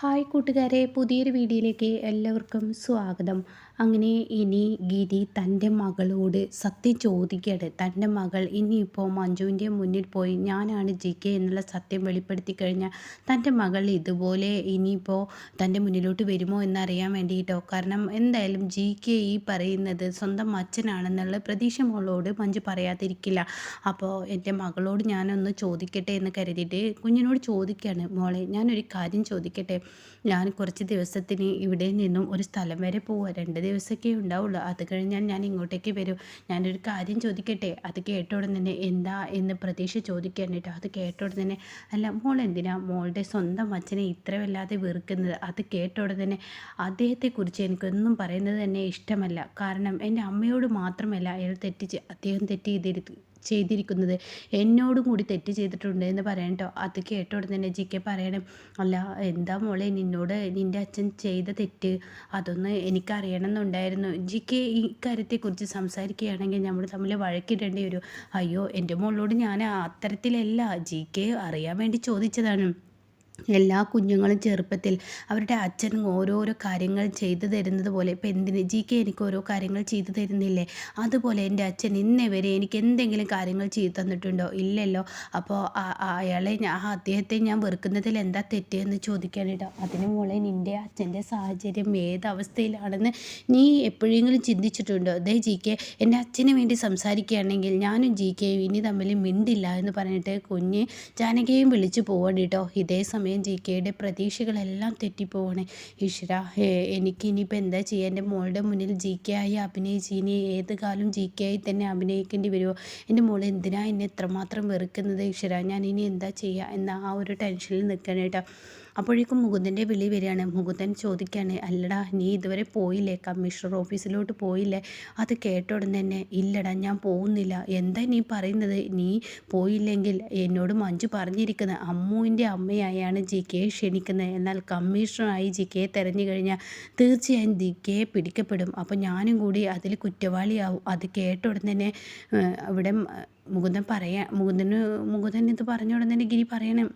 Hi കൂട്ടുകാരെ പുതിയൊരു വീഡിയോയിലേക്ക് എല്ലാവർക്കും സ്വാഗതം. അങ്ങനെ ഇനി ഗിരി തന്റെ മകളോട് സത്യം ചോദിക്കുകയാണ് തന്റെ മകൾ ഇനിയിപ്പോൾ മഞ്ജുവിന്റെ മുന്നിൽ പോയി ഞാനാണ് ജി കെ എന്നുള്ള സത്യം വെളിപ്പെടുത്തി കഴിഞ്ഞാൽ തന്റെ മകൾ ഇതുപോലെ ഇനിയിപ്പോൾ തന്റെ മുന്നിലോട്ട് വരുമോ എന്നറിയാൻ വേണ്ടിയിട്ടോ? കാരണം എന്തായാലും ജി കെ ഈ പറയുന്നത് സ്വന്തം അച്ഛനാണെന്നുള്ള പ്രതീക്ഷ മോളോട് മഞ്ജു പറയാതിരിക്കില്ല. അപ്പോൾ എന്റെ മകളോട് ഞാനൊന്ന് ചോദിക്കട്ടെ എന്ന് കരുതിയിട്ട് കുഞ്ഞിനോട് ചോദിക്കുകയാണ്. മോളെ ഞാനൊരു കാര്യം ചോദിക്കട്ടെ. ഞാൻ കുറച്ച് ദിവസത്തിന് ഇവിടെ നിന്നും ഒരു സ്ഥലം വരെ പോവുക രണ്ട് ദിവസമൊക്കെ ഉണ്ടാവുള്ളൂ. അത് കഴിഞ്ഞാൽ ഞാൻ ഇങ്ങോട്ടേക്ക് വരും. ഞാനൊരു കാര്യം ചോദിക്കട്ടെ? അത് കേട്ടോടെ തന്നെ എന്താ എന്ന് പ്രതീക്ഷ ചോദിക്കാൻ കേട്ടോ. അത് കേട്ടോടെ തന്നെ അല്ല മോൾ എന്തിനാ മോളുടെ സ്വന്തം അച്ഛനെ ഇത്ര വല്ലാതെ വെറുക്കുന്നത്? അത് കേട്ടോടെ തന്നെ അദ്ദേഹത്തെക്കുറിച്ച് എനിക്കൊന്നും പറയുന്നത് തന്നെ ഇഷ്ടമല്ല. കാരണം എന്റെ അമ്മയോട് മാത്രമല്ല അയാൾ തെറ്റിച്ച് അദ്ദേഹം തെറ്റ് ചെയ്തിരിക്കും ചെയ്തിരിക്കുന്നത്. എന്നോടും കൂടി തെറ്റ് ചെയ്തിട്ടുണ്ട് എന്ന് പറയട്ടോ അത് കേട്ടോടെ തന്നെ ജി കെ പറയണം. അല്ല എന്താ മോളെ നിന്നോട് നിന്റെ അച്ഛൻ ചെയ്ത തെറ്റ് അതൊന്ന് എനിക്കറിയണം എന്നുണ്ടായിരുന്നു ജി കെ ഈ കാര്യത്തെക്കുറിച്ച് സംസാരിക്കുകയാണെങ്കിൽ നമ്മൾ തമ്മിൽ വഴക്കിടേണ്ടി വരും. അയ്യോ എന്റെ മോളോട് ഞാൻ അത്തരത്തിലല്ല ജി കെ അറിയാൻ വേണ്ടി ചോദിച്ചതാണ്. എല്ലാ കുഞ്ഞുങ്ങളും ചെറുപ്പത്തിൽ അവരുടെ അച്ഛൻ ഓരോരോ കാര്യങ്ങൾ ചെയ്തു തരുന്നത് പോലെ. ഇപ്പം എന്തിന്? ജി കെ എനിക്ക് ഓരോ കാര്യങ്ങൾ ചെയ്തു തരുന്നില്ലേ? അതുപോലെ എന്റെ അച്ഛൻ ഇന്നേ വരെ എനിക്ക് എന്തെങ്കിലും കാര്യങ്ങൾ ചെയ്തു തന്നിട്ടുണ്ടോ? ഇല്ലല്ലോ. അപ്പോൾ അയാളെ ഞാൻ അദ്ദേഹത്തെ ഞാൻ വെറുക്കുന്നതിൽ എന്താ തെറ്റെന്ന് ചോദിക്കാനിട്ടോ അതിന് മോളെ നിന്റെ അച്ഛന്റെ സാഹചര്യം ഏത് അവസ്ഥയിലാണെന്ന് നീ എപ്പോഴെങ്കിലും ചിന്തിച്ചിട്ടുണ്ടോ? അതേ ജി കെ എന്റെ അച്ഛന് വേണ്ടി സംസാരിക്കുകയാണെങ്കിൽ ഞാനും ജി കെയും ഇനി തമ്മിൽ മിണ്ടില്ല എന്ന് പറഞ്ഞിട്ട് കുഞ്ഞ് ജാനകിയും വിളിച്ചു പോകണം ഇതേ സമയം സമയം ജി കെയുടെ പ്രതീക്ഷകളെല്ലാം തെറ്റിപ്പോവാണ്. ഈശ്വര എനിക്ക് ഇനിയിപ്പോൾ എന്താ ചെയ്യുക എന്റെ മോളുടെ മുന്നിൽ ജി കെ ആയി അഭിനയിച്ച് ഇനി ഏത് കാലം ജി കെ ആയി തന്നെ അഭിനയിക്കേണ്ടി വരുമോ എന്റെ മോൾ എന്തിനാണ് എന്നെ എത്രമാത്രം വെറുക്കുന്നത് ഈശ്വര ഞാൻ ഇനി എന്താ ചെയ്യുക എന്ന ആ ഒരു ടെൻഷനിൽ നിൽക്കണം കേട്ടോ. അപ്പോഴേക്കും മുകുന്ദന്റെ വിളി വരികയാണ്. മുകുന്ദൻ ചോദിക്കുകയാണ് അല്ലടാ നീ ഇതുവരെ പോയില്ലേ? കമ്മീഷണർ ഓഫീസിലോട്ട് പോയില്ലേ? അത് കേട്ട തന്നെ ഇല്ലടാ ഞാൻ പോകുന്നില്ല. എന്താ നീ പറയുന്നത്? നീ പോയില്ലെങ്കിൽ എന്നോട് മഞ്ജു പറഞ്ഞിരിക്കുന്നത് അമ്മുവിന്റെ അമ്മയായാണ് ജി കെ ക്ഷണിക്കുന്നത്. എന്നാൽ കമ്മീഷണറായി ജി കെ തിരഞ്ഞു കഴിഞ്ഞാൽ തീർച്ചയായും ജി കെ പിടിക്കപ്പെടും. അപ്പോൾ ഞാനും കൂടി അതിൽ കുറ്റവാളിയാവും. അത് കേട്ട തന്നെ അവിടെ മുകുന്ദൻ പറയാ മുകുന്ദന് മുകുന്ദൻ ഇത് പറഞ്ഞ ഉടനെ തന്നെ ഗിരി പറയണം.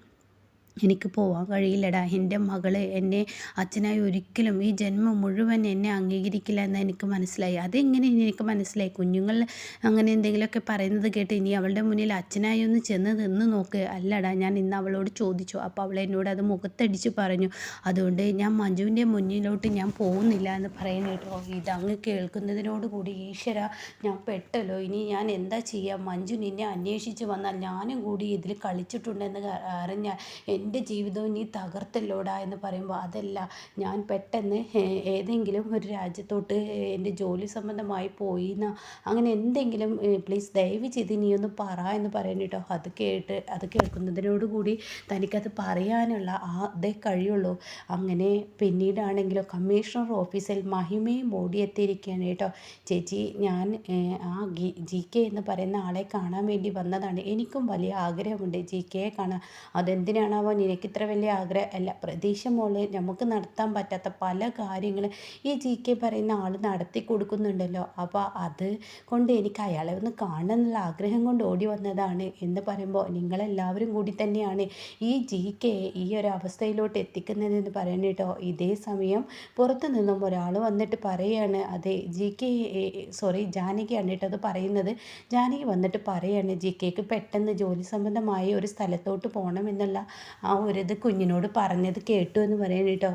എനിക്ക് പോവാൻ കഴിയില്ലടാ. എന്റെ മകൾ എന്നെ അച്ഛനായി ഒരിക്കലും ഈ ജന്മം മുഴുവൻ എന്നെ അംഗീകരിക്കില്ല എന്ന് എനിക്ക് മനസ്സിലായി. അതെങ്ങനെ എനിക്ക് മനസ്സിലായി? കുഞ്ഞുങ്ങൾ അങ്ങനെ എന്തെങ്കിലുമൊക്കെ പറയുന്നത് കേട്ട് ഇനി അവളുടെ മുന്നിൽ അച്ഛനായി ഒന്ന് ചെന്ന് നിന്ന് നോക്ക്. അല്ലടാ ഞാൻ ഇന്ന് അവളോട് ചോദിച്ചു. അപ്പോൾ അവൾ എന്നോട് അത് മുഖത്തടിച്ച് പറഞ്ഞു. അതുകൊണ്ട് ഞാൻ മഞ്ജുവിന്റെ മുന്നിലോട്ട് ഞാൻ പോകുന്നില്ല എന്ന് പറയുന്നു കേട്ടോ. ഇതങ്ങ് കേൾക്കുന്നതിനോട് കൂടി ഈശ്വര ഞാൻ പെട്ടല്ലോ. ഇനി ഞാൻ എന്താ ചെയ്യുക മഞ്ജു നിന്നെ അന്വേഷിച്ച് വന്നാൽ ഞാനും കൂടി ഇതിൽ കളിച്ചിട്ടുണ്ടെന്ന് അറിഞ്ഞാൽ എന്റെ ജീവിതവും നീ തകർത്തല്ലോടാ എന്ന് പറയുമ്പോൾ അതല്ല ഞാൻ പെട്ടെന്ന് ഏതെങ്കിലും ഒരു രാജ്യത്തോട്ട് എന്റെ ജോലി സംബന്ധമായി പോയി എന്ന് അങ്ങനെ എന്തെങ്കിലും പ്ലീസ് ദയവ് ചെയ്ത് നീ ഒന്ന് പറ എന്ന് പറയുന്നു കേട്ടോ. അത് കേട്ട് അത് കേൾക്കുന്നതിനോടുകൂടി തനിക്കത് പറയാനുള്ള ആ അതേ കഴിയുള്ളൂ. അങ്ങനെ പിന്നീടാണെങ്കിലോ കമ്മീഷണർ ഓഫീസിൽ മഹിമയും ഓടിയെത്തിയിരിക്കുകയാണ് കേട്ടോ. ചേച്ചി ഞാൻ ആ ജി കെ എന്ന് പറയുന്ന ആളെ കാണാൻ വേണ്ടി വന്നതാണ്. എനിക്കും വലിയ ആഗ്രഹമുണ്ട് ജി കെയെ കാണാൻ. അതെന്തിനാണാവോ നിനക്ക് ഇത്ര വലിയ ആഗ്രഹം അല്ല പ്രതീക്ഷ മോൾ നമുക്ക് നടത്താൻ പറ്റാത്ത പല കാര്യങ്ങളും ഈ ജി കെ പറയുന്ന ആൾ നടത്തി കൊടുക്കുന്നുണ്ടല്ലോ. അപ്പോൾ അത് കൊണ്ട് എനിക്ക് അയാളെ ഒന്ന് കാണണം എന്നുള്ള ആഗ്രഹം കൊണ്ട് ഓടി വന്നതാണ്. എന്ന് പറയുമ്പോൾ നിങ്ങളെല്ലാവരും കൂടി തന്നെയാണ് ഈ ജി കെ ഈ ഒരു അവസ്ഥയിലോട്ട് എത്തിക്കുന്നതെന്ന് പറയുന്നത് കേട്ടോ ഇതേ സമയം പുറത്തു നിന്നും ഒരാൾ വന്നിട്ട് പറയുകയാണ് അതെ ജി കെ സോറി ജാനകിയാണ് കേട്ടോ അത് പറയുന്നത്. ജാനകി വന്നിട്ട് പറയുകയാണ് ജി കെക്ക് പെട്ടെന്ന് ജോലി സംബന്ധമായ ഒരു സ്ഥലത്തോട്ട് പോകണം എന്നുള്ള ആ ഒരിത് കുഞ്ഞിനോട് പറഞ്ഞത് കേട്ടു എന്ന് പറയാൻ കേട്ടോ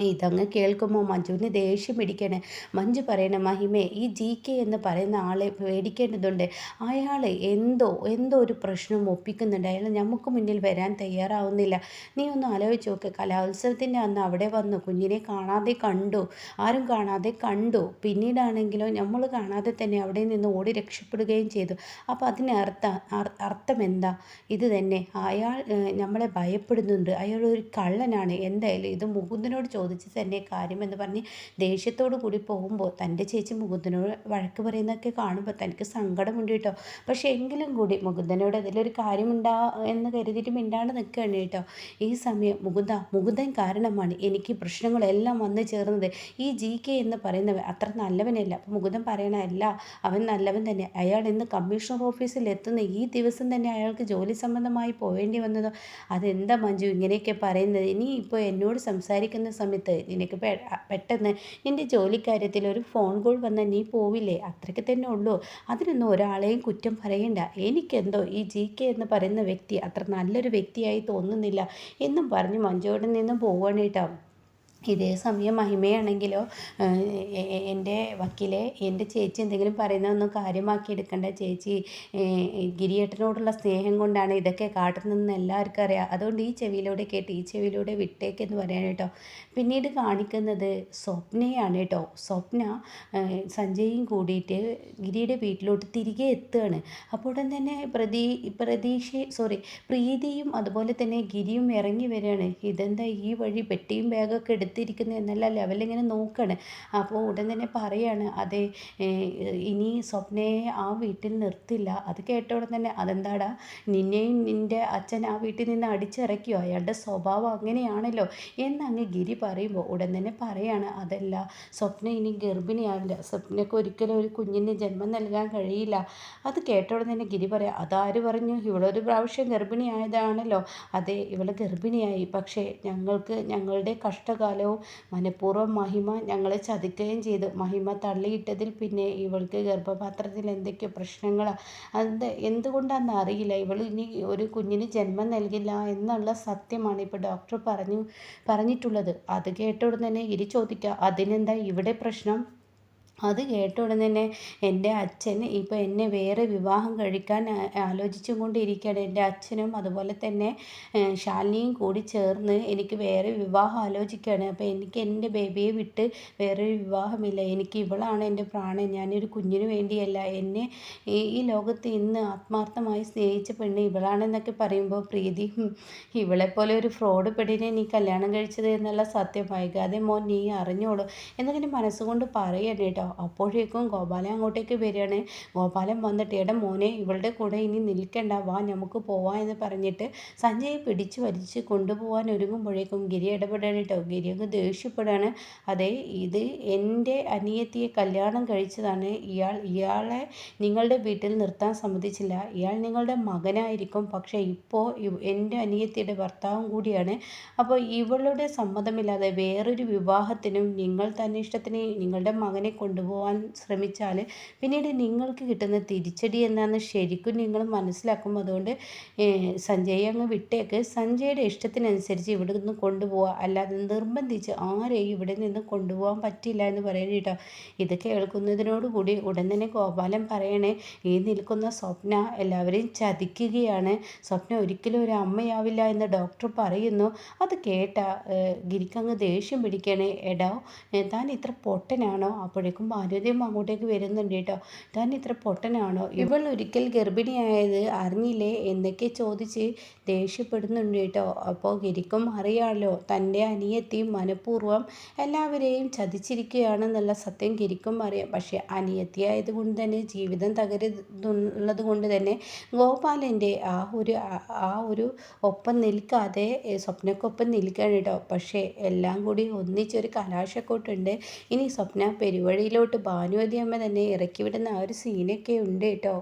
ഇതങ്ങ് കേൾക്കുമ്പോൾ മഞ്ജുവിന് ദേഷ്യം പിടിക്കണേ. മഞ്ജു പറയണ മഹിമേ ഈ ജി കെ എന്ന് പറയുന്ന ആളെ പേടിക്കേണ്ടതുണ്ട്. അയാൾ എന്തോ എന്തോ ഒരു പ്രശ്നം ഒപ്പിക്കുന്നുണ്ട്. അയാൾ നമുക്ക് മുന്നിൽ വരാൻ തയ്യാറാവുന്നില്ല. നീ ഒന്ന് ആലോചിച്ച് നോക്ക്. കലോത്സവത്തിന്റെ അന്ന് അവിടെ വന്നു. കുഞ്ഞിനെ കാണാതെ കണ്ടു. ആരും കാണാതെ കണ്ടു. പിന്നീടാണെങ്കിലോ നമ്മൾ കാണാതെ തന്നെ അവിടെ നിന്ന് ഓടി രക്ഷപ്പെടുകയും ചെയ്തു. അപ്പോൾ അതിന് അർത്ഥം അർത്ഥം എന്താ ഇത് തന്നെ. അയാൾ നമ്മളെ ഭയപ്പെടുന്നുണ്ട്. അയാൾ ഒരു കള്ളനാണ്. എന്തായാലും ഇത് മുകുന്ദനോട് ചോദിച്ചു ചോദിച്ച് തന്നെ കാര്യമെന്ന് പറഞ്ഞ് ദേഷ്യത്തോടു കൂടി പോകുമ്പോൾ തന്റെ ചേച്ചി മുകുന്ദനോട് വഴക്ക് പറയുന്നതൊക്കെ കാണുമ്പോൾ തനിക്ക് സങ്കടമുണ്ട് കേട്ടോ. പക്ഷേ എങ്കിലും കൂടി മുകുന്ദനോട് അതിലൊരു കാര്യമുണ്ടാ എന്ന് കരുതിയിട്ട് മിണ്ടാണ്ട് നിൽക്കുകയാണ് കേട്ടോ. ഈ സമയം മുകുന്ദ മുകുന്ദൻ കാരണമാണ് എനിക്ക് പ്രശ്നങ്ങളെല്ലാം വന്നു ചേർന്നത്. ഈ ജി കെ എന്ന് പറയുന്നവൻ അത്ര നല്ലവനല്ല. അപ്പോൾ മുകുന്ദൻ പറയണല്ല അവൻ നല്ലവൻ തന്നെ. അയാൾ ഇന്ന് കമ്മീഷണർ ഓഫീസിൽ എത്തുന്ന ഈ ദിവസം തന്നെ അയാൾക്ക് ജോലി സംബന്ധമായി പോവേണ്ടി വന്നതോ? അതെന്താ മഞ്ജു ഇങ്ങനെയൊക്കെ പറയുന്നത്? ഇനി ഇപ്പോൾ എന്നോട് സംസാരിക്കുന്ന സമയത്ത് നിനക്ക് പെട്ടെന്ന് നിന്റെ ജോലിക്കാര്യത്തിൽ ഒരു ഫോൺ കോൾ വന്നാൽ നീ പോവില്ലേ? അത്രയ്ക്ക് തന്നെ ഉള്ളൂ. അതിനൊന്നും ഒരാളെയും കുറ്റം പറയണ്ട. എനിക്കെന്തോ ഈ ജി കെ എന്ന് പറയുന്ന വ്യക്തി അത്ര നല്ലൊരു വ്യക്തിയായി തോന്നുന്നില്ല എന്നും പറഞ്ഞ് മഞ്ജുവിടെ നിന്നും പോവുകയാണ് കേട്ടോ. ഇതേ സമയം മഹിമയാണെങ്കിലോ എന്റെ വക്കീലെ എന്റെ ചേച്ചി എന്തെങ്കിലും പറയുന്നതൊന്നും കാര്യമാക്കി എടുക്കണ്ട. ചേച്ചി ഗിരിയേട്ടനോടുള്ള സ്നേഹം കൊണ്ടാണ് ഇതൊക്കെ കാട്ടുന്നതെന്ന് എല്ലാവർക്കും അറിയാം. അതുകൊണ്ട് ഈ ചെവിയിലൂടെ കേട്ട് ഈ ചെവിയിലൂടെ വിട്ടേക്കെന്ന് പറയാൻ കേട്ടോ. പിന്നീട് കാണിക്കുന്നത് സ്വപ്നയാണ് കേട്ടോ. സ്വപ്ന സഞ്ജയും കൂടിയിട്ട് ഗിരിയുടെ വീട്ടിലോട്ട് തിരികെ എത്തുകയാണ്. അപ്പോൾ ഉടൻ തന്നെ പ്രതീ പ്രതീക്ഷ സോറി പ്രീതിയും അതുപോലെ തന്നെ ഗിരിയും ഇറങ്ങി വരികയാണ്. ഇതെന്താ ഈ വഴി പെട്ടിയും ബാഗൊക്കെ എടുത്ത് എടുത്തിരിക്കുന്നത് എന്നുള്ള ലെവലിങ്ങനെ നോക്കുകയാണ് അപ്പോൾ ഉടൻ തന്നെ പറയാണ് അതെ ഇനി സ്വപ്നയെ ആ വീട്ടിൽ നിർത്തില്ല. അത് കേട്ട ഉടൻ തന്നെ അതെന്താടാ നിന്നെയും നിന്റെ അച്ഛൻ ആ വീട്ടിൽ നിന്ന് അടിച്ചിറക്കിയോ? അയാളുടെ സ്വഭാവം അങ്ങനെയാണല്ലോ. എന്നങ്ങ് ഗിരി പറയുമ്പോൾ ഉടൻ തന്നെ പറയാണ് അതല്ല സ്വപ്ന ഇനി ഗർഭിണിയാവില്ല. സ്വപ്നയ്ക്ക് ഒരിക്കലും ഒരു കുഞ്ഞിന് ജന്മം നൽകാൻ കഴിയില്ല. അത് കേട്ട ഉടൻ തന്നെ ഗിരി പറയാം അതാര് പറഞ്ഞു? ഇവളൊരു പ്രാവശ്യം ഗർഭിണിയായതാണല്ലോ. അതെ ഇവൾ ഗർഭിണിയായി. പക്ഷേ ഞങ്ങൾക്ക് ഞങ്ങളുടെ കഷ്ടകാലം ഫലവും മനഃപൂർവം മഹിമ ഞങ്ങളെ ചതിക്കുകയും ചെയ്തു. മഹിമ തള്ളിയിട്ടതിൽ പിന്നെ ഇവൾക്ക് ഗർഭപാത്രത്തിൽ എന്തൊക്കെയോ പ്രശ്നങ്ങളാണ് അത് എന്തുകൊണ്ടാണെന്ന് അറിയില്ല. ഇവൾ ഇനി ഒരു കുഞ്ഞിന് ജന്മം നൽകില്ല എന്നുള്ള സത്യമാണ് ഇപ്പോൾ ഡോക്ടർ പറഞ്ഞു പറഞ്ഞിട്ടുള്ളത്. അത് കേട്ട ഉടനെ തന്നെ ഇരി ചോദിക്കുക അതിനെന്താ ഇവിടെ പ്രശ്നം? അത് കേട്ട ഉടനെ തന്നെ എന്റെ അച്ഛൻ ഇപ്പോൾ എന്നെ വേറെ വിവാഹം കഴിക്കാൻ ആലോചിച്ചും കൊണ്ടിരിക്കുകയാണ്. എന്റെ അച്ഛനും അതുപോലെ തന്നെ ശാലിനിയും കൂടി ചേർന്ന് എനിക്ക് വേറെ വിവാഹം ആലോചിക്കുകയാണ്. അപ്പോൾ എനിക്ക് എന്റെ ബേബിയെ വിട്ട് വേറൊരു വിവാഹമില്ല. എനിക്ക് ഇവളാണ് എന്റെ പ്രാണൻ. ഞാനൊരു കുഞ്ഞിന് വേണ്ടിയല്ല. എന്നെ ഈ ലോകത്ത് ഇന്ന് ആത്മാർത്ഥമായി സ്നേഹിച്ച പെണ്ണ് ഇവളാണെന്നൊക്കെ പറയുമ്പോൾ പ്രീതി ഇവളെപ്പോലെ ഒരു ഫ്രോഡ് പെണ്ണിനെ നീ കല്യാണം കഴിച്ചത് എന്നുള്ള സത്യം വൈകാതെ മോൻ നീ അറിഞ്ഞോളൂ എന്നൊക്കെ മനസ്സുകൊണ്ട് പറയണം കേട്ടോ. കേട്ടോ അപ്പോഴേക്കും ഗോപാലൻ അങ്ങോട്ടേക്ക് വരികയാണ്. ഗോപാലൻ വന്നിട്ട് എടാ മോനെ ഇവളുടെ കൂടെ ഇനി നിൽക്കണ്ട. വാ നമുക്ക് പോവാം എന്ന് പറഞ്ഞിട്ട് സഞ്ജയെ പിടിച്ചു വലിച്ച് കൊണ്ടുപോകാൻ ഒരുങ്ങുമ്പോഴേക്കും ഗിരി ഇടപെടാണ് കേട്ടോ. ഗിരി അങ്ങ് ദേഷ്യപ്പെടുകയാണ്. അതെ ഇത് എന്റെ അനിയത്തിയെ കല്യാണം കഴിച്ചതാണ്. ഇയാൾ ഇയാളെ നിങ്ങളുടെ വീട്ടിൽ നിർത്താൻ സമ്മതിച്ചില്ല. ഇയാൾ നിങ്ങളുടെ മകനായിരിക്കും. പക്ഷേ ഇപ്പോൾ എന്റെ അനിയത്തിയുടെ ഭർത്താവും കൂടിയാണ്. അപ്പോൾ ഇവളുടെ സമ്മതമില്ലാതെ വേറൊരു വിവാഹത്തിനും നിങ്ങൾ തന്നെ ഇഷ്ടത്തിന് നിങ്ങളുടെ മകനെ കൊണ്ട് കൊണ്ടുപോകാൻ ശ്രമിച്ചാൽ പിന്നീട് നിങ്ങൾക്ക് കിട്ടുന്ന തിരിച്ചടി എന്താണെന്ന് ശരിക്കും നിങ്ങൾ മനസ്സിലാക്കും അതുകൊണ്ട് സഞ്ജയ് അങ്ങ് വിട്ടേക്ക്. സഞ്ജയുടെ ഇഷ്ടത്തിനനുസരിച്ച് ഇവിടെ നിന്ന് കൊണ്ടുപോവുക അല്ലാതെ നിർബന്ധിച്ച് ആരെയും ഇവിടെ നിന്ന് കൊണ്ടുപോകാൻ പറ്റില്ല എന്ന് പറയുന്നത് കേട്ടോ. ഇത് കേൾക്കുന്നതിനോടുകൂടി ഉടൻ തന്നെ ഗോപാലൻ പറയണേ ഈ നിൽക്കുന്ന സ്വപ്ന എല്ലാവരെയും ചതിക്കുകയാണ്. സ്വപ്ന ഒരിക്കലും ഒരു അമ്മയാവില്ല എന്ന് ഡോക്ടർ പറയുന്നു. അത് കേട്ട ഗിരിക്കങ്ങ് ദേഷ്യം പിടിക്കണേ. എടാ താൻ ഇത്ര പൊട്ടനാണോ? അപ്പോഴേക്കും നോക്കുമ്പോൾ ആരോഗ്യം അങ്ങോട്ടേക്ക് വരുന്നുണ്ട് കേട്ടോ. താൻ ഇത്ര പൊട്ടനാണോ? ഇവൾ ഒരിക്കൽ ഗർഭിണിയായത് അറിഞ്ഞില്ലേ? എന്നൊക്കെ ചോദിച്ച് ദേഷ്യപ്പെടുന്നുണ്ട് കേട്ടോ. അപ്പോൾ ഗിരിക്കും അറിയാമല്ലോ തന്റെ അനിയത്തി മനഃപൂർവം എല്ലാവരെയും ചതിച്ചിരിക്കുകയാണെന്നുള്ള സത്യം ഗിരിക്കും അറിയാം. പക്ഷേ അനിയത്തിയായത് കൊണ്ട് തന്നെ ജീവിതം തകരുന്നുള്ളത് കൊണ്ട് തന്നെ ഗോപാലന്റെ ആ ഒരു ആ ഒരു ഒപ്പം നിൽക്കാതെ സ്വപ്നക്കൊപ്പം നിൽക്കുകയാണ് കേട്ടോ. പക്ഷേ എല്ലാം കൂടി ഒന്നിച്ചൊരു കലാശക്കോട്ടുണ്ട്. ഇനി സ്വപ്ന പെരുവഴിയിൽ ഇതിലോട്ട് ഭാനുവതി അമ്മ തന്നെ ഇറക്കി വിടുന്ന ആ ഒരു സീനൊക്കെ ഉണ്ട് കേട്ടോ.